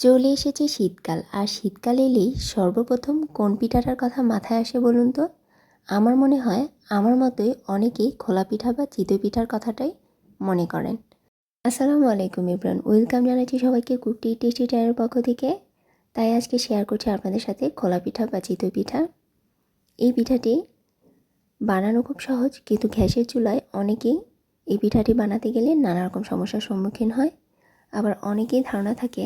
চলে এসেছে শীতকাল। আর শীতকাল এলেই সর্বপ্রথম কোন পিঠাটার কথা মাথায় আসে বলুন তো? আমার মনে হয় আমার মতোই অনেকেই খোলা পিঠা বা চিতই পিঠার কথাটাই মনে করেন। আসসালামু আলাইকুম ইব্রান ওয়েলকাম জানাচ্ছি সবাইকে কুটি টেস্টি টায়ারের পক্ষ থেকে। তাই আজকে শেয়ার করছি আপনাদের সাথে খোলা পিঠা বা চিতই পিঠা। এই পিঠাটি বানানো খুব সহজ, কিন্তু গ্যাসের চুলায় অনেকেই এই পিঠাটি বানাতে গেলে নানা রকম সমস্যার সম্মুখীন হয়। আবার অনেকেই ধারণা থাকে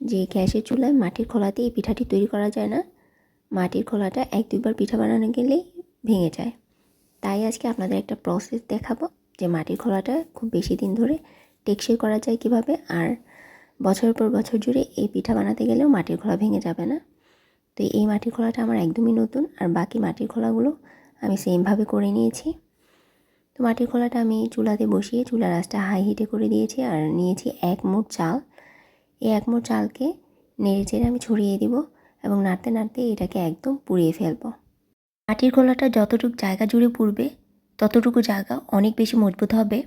যে গ্যাসের চুলায় মাটির খোলাতে এই পিঠাটি তৈরি করা যায় না। মাটির খোলাটা এক দুইবার পিঠা বানানো গেলেই ভেঙে যায়। তাই আজকে আপনাদের একটা প্রসেস দেখাবো যে মাটির খোলাটা খুব বেশি দিন ধরে টেকসই করা যায় কীভাবে আর বছরের পর বছর জুড়ে এই পিঠা বানাতে গেলেও মাটির খোলা ভেঙে যাবে না। তো এই মাটির খোলাটা আমার একদমই নতুন আর বাকি মাটির খোলাগুলো আমি সেমভাবে করে নিয়েছি। তো মাটির খোলাটা আমি চুলাতে বসিয়ে চুলার আঁচটা হাই হিটে করে দিয়েছি আর নিয়েছি এক মুঠ চাল। এই এক মুঠ চালকে নেড়ে চেড়ে আমি ছড়িয়ে দিব এবং নাড়তে নাড়তে এটাকে একদম পুড়িয়ে ফেলব। মাটির খোলাটা যতটুকু জায়গা জুড়ে পুড়বে, ততটুকু জায়গা অনেক বেশি মজবুত হবে।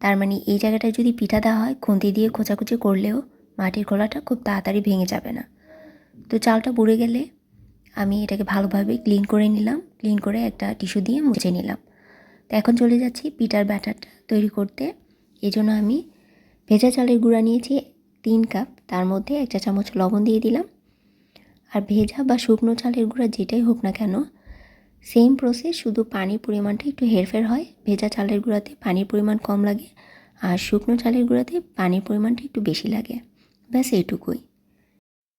তার মানে এই জায়গাটায় যদি পিঠা দেওয়া হয়, খুন্তি দিয়ে খোঁচাখুচি করলেও মাটির খোলাটা খুব তাড়াতাড়ি ভেঙে যাবে না। তো চালটা পুড়ে গেলে আমি এটাকে ভালোভাবে ক্লিন করে নিলাম, ক্লিন করে একটা টিস্যু দিয়ে মুছে নিলাম। তো এখন চলে যাচ্ছি পিঠার ব্যাটারটা তৈরি করতে। এই জন্য আমি ভেজা চালের গুঁড়া নিয়েছি কাপ, তার মধ্যে এক চা চামচ লবণ দিয়ে দিলাম। আর ভেজা বা শুকনো চালের গুঁড়া যেটাই হোক না কেন সেম প্রসেস শুধু পানির পরিমাণটা একটু হেরফের হয়। ভেজা চালের গুঁড়াতে পানির পরিমাণ কম লাগে আর শুকনো চালের গুঁড়াতে পানির পরিমাণটা একটু বেশি লাগে। ব্যাস এইটুকুই।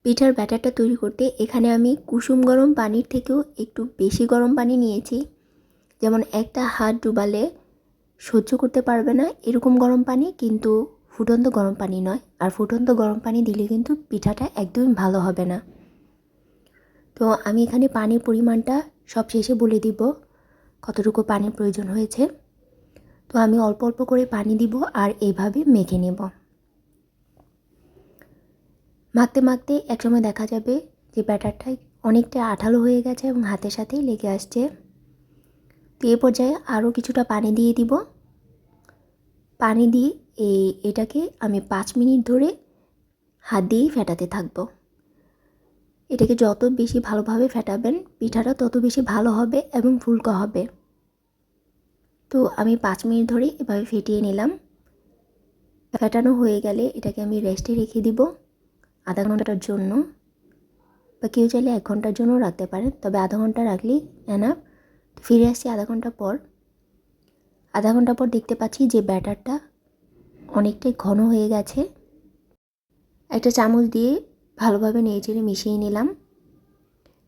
পিঠার ব্যাটারটা তৈরি করতে এখানে আমি কুসুম গরম পানির থেকেও একটু বেশি গরম পানি নিয়েছি। যেমন একটা হাত ডুবালে সহ্য করতে পারবে না এরকম গরম পানি, কিন্তু ফুটন্ত গরম পানি নয়। আর ফুটন্ত গরম পানি দিলে কিন্তু পিঠাটা একদমই ভালো হবে না। তো আমি এখানে পানির পরিমাণটা সব শেষে বলে দিব, কতটুকু পানির প্রয়োজন হয়েছে। তো আমি অল্প অল্প করে পানি দিব আর এইভাবে মেখে নেব। মাখতে মাখতে একসময় দেখা যাবে যে ব্যাটারটাই অনেকটা আঠালো হয়ে গেছে এবং হাতের সাথেই লেগে আসছে। তো এ পর্যায়ে আরও কিছুটা পানি দিয়ে দিব। পানি দিয়ে এই, এটাকে আমি পাঁচ মিনিট ধরে হাত দিয়েই ফেটাতে থাকব। এটাকে যত বেশি ভালোভাবে ফেটাবেন, পিঠাটা তত বেশি ভালো হবে এবং ফুলকো হবে। তো আমি পাঁচ মিনিট ধরে এভাবে ফেটিয়ে নিলাম। ফেটানো হয়ে গেলে এটাকে আমি রেস্টে রেখে দিব আধা ঘণ্টার জন্য। বা কেউ চাইলে এক ঘণ্টার জন্য রাখতে পারেন, তবে আধা ঘণ্টা রাখলেই এনাফ ফিরে আসছি আধা ঘণ্টা পর। আধা ঘণ্টা পর দেখতে পাচ্ছি যে ব্যাটারটা অনেকটাই ঘন হয়ে গেছে। একটা চামচ দিয়ে ভালোভাবে নেড়ে চেড়ে মিশিয়ে নিলাম।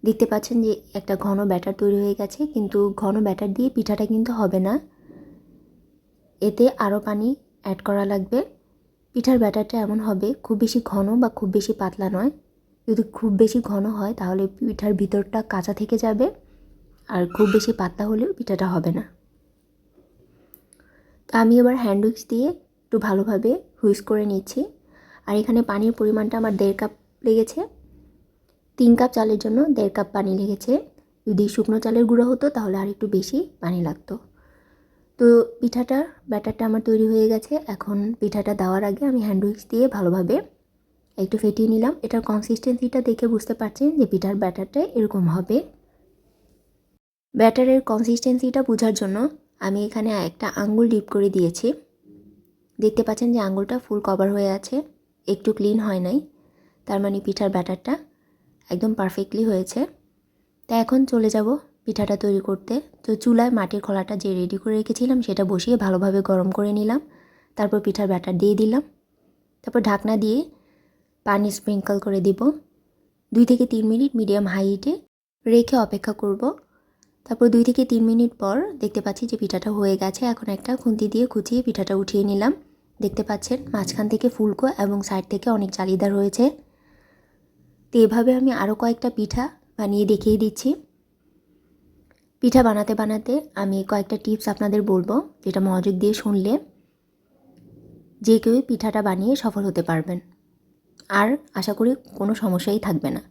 দেখতে পাচ্ছেন যে একটা ঘন ব্যাটার তৈরি হয়ে গেছে, কিন্তু ঘন ব্যাটার দিয়ে পিঠাটা কিন্তু হবে না। এতে আরও পানি অ্যাড করা লাগবে। পিঠার ব্যাটারটা এমন হবে, খুব বেশি ঘন বা খুব বেশি পাতলা নয়। যদি খুব বেশি ঘন হয়, তাহলে পিঠার ভিতরটা কাঁচা থেকে যাবে, আর খুব বেশি পাতলা হলেও পিঠাটা হবে না। তো আমি এবার হ্যান্ড উইক্স দিয়ে একটু ভালোভাবে হুইস করে নিচ্ছি। আর এখানে পানির পরিমাণটা আমার দেড় কাপ লেগেছে। তিন কাপ চালের জন্য দেড় কাপ পানি লেগেছে। যদি শুকনো চালের গুঁড়ো হতো তাহলে আর একটু বেশি পানি লাগতো। তো পিঠাটার ব্যাটারটা আমার তৈরি হয়ে গেছে। এখন পিঠাটা দেওয়ার আগে আমি হ্যান্ড উইক্স দিয়ে ভালোভাবে একটু ফেটিয়ে নিলাম। এটার কনসিস্টেন্সিটা দেখে বুঝতে পারছেন যে পিঠার ব্যাটারটা এরকম হবে। ব্যাটারের কনসিস্টেন্সিটা বোঝার জন্য আমি এখানে একটা আঙ্গুল ডিপ করে দিয়েছি। দেখতে পাচ্ছেন যে আঙুলটা ফুল কভার হয়ে আছে, একটু ক্লিন হয় নাই, তার মানে পিঠার ব্যাটারটা একদম পারফেক্টলি হয়েছে। তা এখন চলে যাব পিঠাটা তৈরি করতে। তো চুলায় মাটির খোলাটা যে রেডি করে রেখেছিলাম, সেটা বসিয়ে ভালোভাবে গরম করে নিলাম। তারপর পিঠার ব্যাটার দিয়ে দিলাম। তারপর ঢাকনা দিয়ে পানি স্প্রিঙ্কল করে দিব। দুই থেকে তিন মিনিট মিডিয়াম হাই হিটে রেখে অপেক্ষা করব। তারপর দুই থেকে তিন মিনিট পর দেখতে পাচ্ছি যে পিঠাটা হয়ে গেছে। এখন একটা খুন্তি দিয়ে কুচিয়ে পিঠাটা উঠিয়ে নিলাম। দেখতে পাচ্ছেন, মাঝখান থেকে ফুলকো এবং সাইড থেকে অনেক জালিদার রয়েছে। তো এভাবে আমি আরও কয়েকটা পিঠা বানিয়ে দেখিয়ে দিচ্ছি। পিঠা বানাতে বানাতে আমি কয়েকটা টিপস আপনাদের বলব, যেটা মনোযোগ দিয়ে শুনলে যে কেউ পিঠাটা বানিয়ে সফল হতে পারবেন। আর আশা করি কোনো সমস্যাই থাকবে না।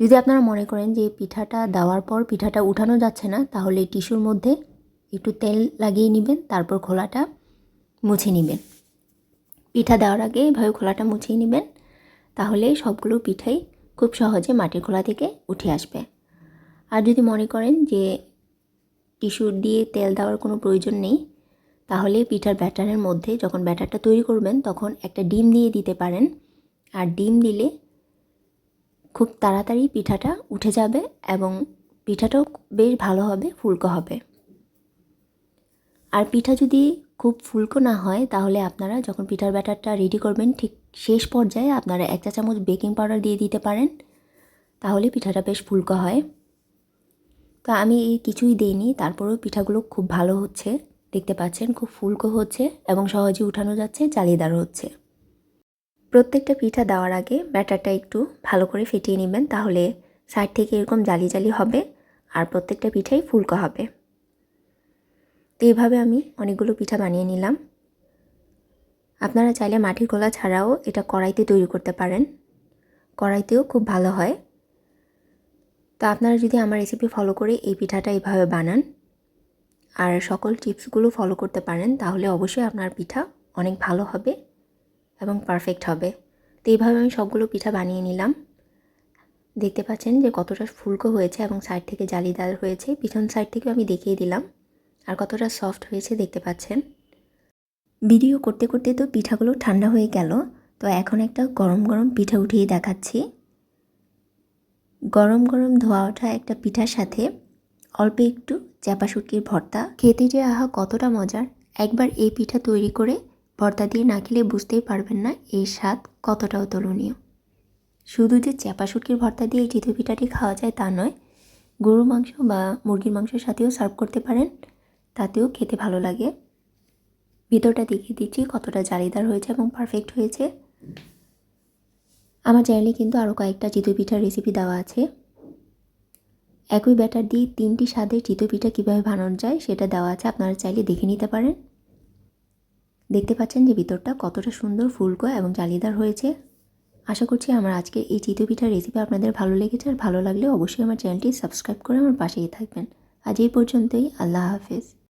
যদি আপনারা মনে করেন যে পিঠাটা দেওয়ার পর পিঠাটা উঠানো যাচ্ছে না, তাহলে টিস্যুর মধ্যে একটু তেল লাগিয়ে নেবেন, তারপর খোলাটা মুছে নেবেন। পিঠা দেওয়ার আগে এভাবে খোলাটা মুছিয়ে নেবেন। তাহলে সবগুলো পিঠাই খুব সহজে মাটির খোলা থেকে উঠে আসবে। আর যদি মনে করেন যে টিস্যু দিয়ে তেল দেওয়ার কোনো প্রয়োজন নেই, তাহলে পিঠার ব্যাটারের মধ্যে যখন ব্যাটারটা তৈরি করবেন, তখন একটা ডিম দিয়ে দিতে পারেন। আর ডিম দিলে খুব তাড়াতাড়ি পিঠাটা উঠে যাবে এবং পিঠাটাও বেশ ভালো হবে ফুলকো হবে। আর পিঠা যদি খুব ফুলকো না হয়, তাহলে আপনারা যখন পিঠার ব্যাটারটা রেডি করবেন, ঠিক শেষ পর্যায়ে আপনারা এক চা চামচ বেকিং পাউডার দিয়ে দিতে পারেন, তাহলে পিঠাটা বেশ ফুলকো হয়। তো আমি এই কিছুই দিইনি, তারপরেও পিঠাগুলো খুব ভালো হচ্ছে, দেখতে পাচ্ছেন খুব ফুলকো হচ্ছে এবং সহজে উঠানো যাচ্ছে জালিদার হচ্ছে। প্রত্যেকটা পিঠা দেওয়ার আগে ব্যাটারটা একটু ভালো করে ফেটিয়ে নেবেন, তাহলে সাইড থেকে এরকম জালি জালি হবে, আর প্রত্যেকটা পিঠাই ফুলকো হবে। তো এইভাবে আমি অনেকগুলো পিঠা বানিয়ে নিলাম। আপনারা চাইলে মাটির গোলা ছাড়াও এটা কড়াইতে তৈরি করতে পারেন। কড়াইতেও খুব ভালো হয়। তো আপনারা যদি আমার রেসিপি ফলো করে এই পিঠাটা এইভাবে বানান আর সকল টিপসগুলো ফলো করতে পারেন, তাহলে অবশ্যই আপনার পিঠা অনেক ভালো হবে এবং পারফেক্ট হবে। তো এইভাবে আমি সবগুলো পিঠা বানিয়ে নিলাম। দেখতে পাচ্ছেন যে কতটা ফুলকো হয়েছে এবং সাইড থেকে জালিদার হয়েছে। পিছন সাইড থেকেও আমি দেখিয়ে দিলাম। আর কতটা সফট হয়েছে দেখতে পাচ্ছেন। ভিডিও করতে করতে তো পিঠাগুলো ঠান্ডা হয়ে গেল, তো এখন একটা গরম গরম পিঠা উঠিয়ে দেখাচ্ছি। গরম গরম ধোয়া ওঠা একটা পিঠার সাথে অল্প একটু চাপা শুটকির ভর্তা। খেতে যে আহা কতটা মজার! একবার এই পিঠা তৈরি করে ভর্তা দিয়ে না খেলে বুঝতেই পারবেন না এর স্বাদ কতটা অতুলনীয় শুধু যে চ্যাপা শুটকির ভর্তা দিয়ে এই চিতই পিঠাটি খাওয়া যায় তা নয় গরু মাংস বা মুরগির মাংসের সাথেও সার্ভ করতে পারেন। তাতেও খেতে ভালো লাগে। ভিতরটা দেখিয়ে দিচ্ছি কতটা জালিদার হয়েছে এবং পারফেক্ট হয়েছে। আমার চ্যানেলে কিন্তু আরও কয়েকটা চিতই পিঠার রেসিপি দেওয়া আছে। একই ব্যাটার দিয়ে তিনটি স্বাদের চিতই পিঠা কীভাবে বানানো যায় সেটা দেওয়া আছে, আপনারা চাইলে দেখে নিতে পারেন। দেখতে পাচ্ছেন যে ভিতরটা কতটা সুন্দর, ফুলকো এবং জালিদার হয়েছে। আশা করছি আমার আজকে এই চিতই পিঠার রেসিপি আপনাদের ভালো লেগেছে। আর ভালো লাগলে অবশ্যই আমার চ্যানেলটি সাবস্ক্রাইব করে আমার পাশেই থাকবেন। আজ এই পর্যন্তই, আল্লাহ হাফেজ।